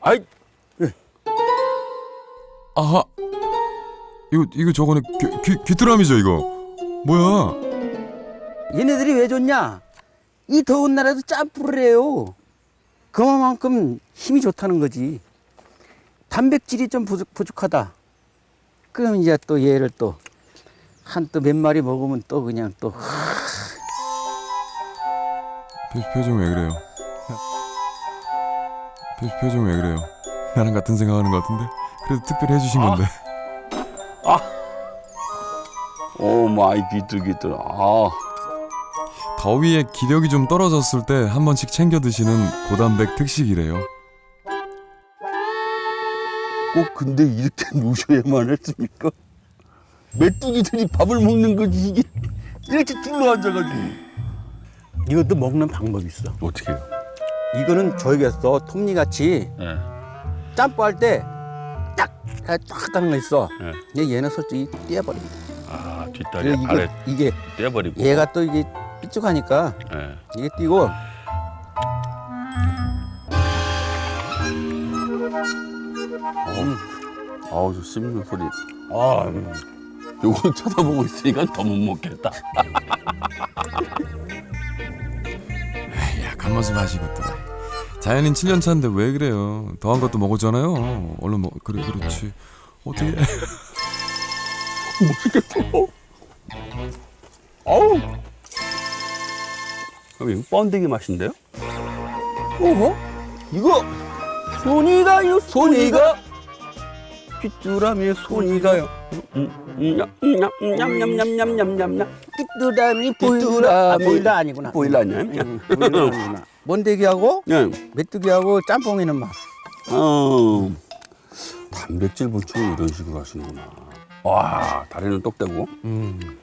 아이 아하 이거 이거 저거는 귀, 귀, 귀뚜라미죠 이거 뭐야 얘네들이 왜 좋냐? 이 더운 날에도 짬뿌를 해요. 그만큼 힘이 좋다는 거지. 단백질이 좀 부족, 부족하다. 그럼 이제 또 얘를 또 한 또 몇 마리 먹으면 또 그냥 또 표, 표정 왜 그래요 표, 표정 왜 그래요? 나랑 같은 생각하는 것 같은데? 그래도 특별히 해주신 건데. 오 마이 비뚤기뚤 아. 더위에 기력이 좀 떨어졌을 때 한 번씩 챙겨 드시는 고단백 특식이래요. 꼭 근데 이렇게 모셔야만 했습니까? 메뚜기들이 밥을 먹는 거지 이게. 이렇게 둘러 앉아가지고. 이것도 먹는 방법이 있어. 어떻게 해요? 이거는 저기겠어. 톱니같이 예. 짬뿌할 때딱딱 하는 거 있어. 예. 근데 얘는 솔직히 떼어버립니다. 아 뒷다리 그리고 이거, 아래 이게 떼버리고 얘가 또 이게 삐죽하니까 예. 이게 띄고 아우 저 씹는 소리 아 음. 요거 쳐다보고 있으니까 더 못 먹겠다 약한 모습 하시고 또 자연인 7년 차인데 왜 그래요 더한 것도 먹었잖아요 얼른 먹 그래 그렇지 어떻게 맛있겠어 아우 이거 번데기 맛인데요? 어허? 이거 손이가요 손이가 귀뚜라미의 손이가요 냠냠냠냠냠냠냠냠 삐뚤함이. 보일라 아, 보일라 아니구나 보일라 아니야? 응, 보일라 아니구나 번데기하고 예. 메뚜기하고 짬뽕이는 맛 어, 단백질 보충을 이런 식으로 하시는구나. 와, 다리는 똑 떼고. 음.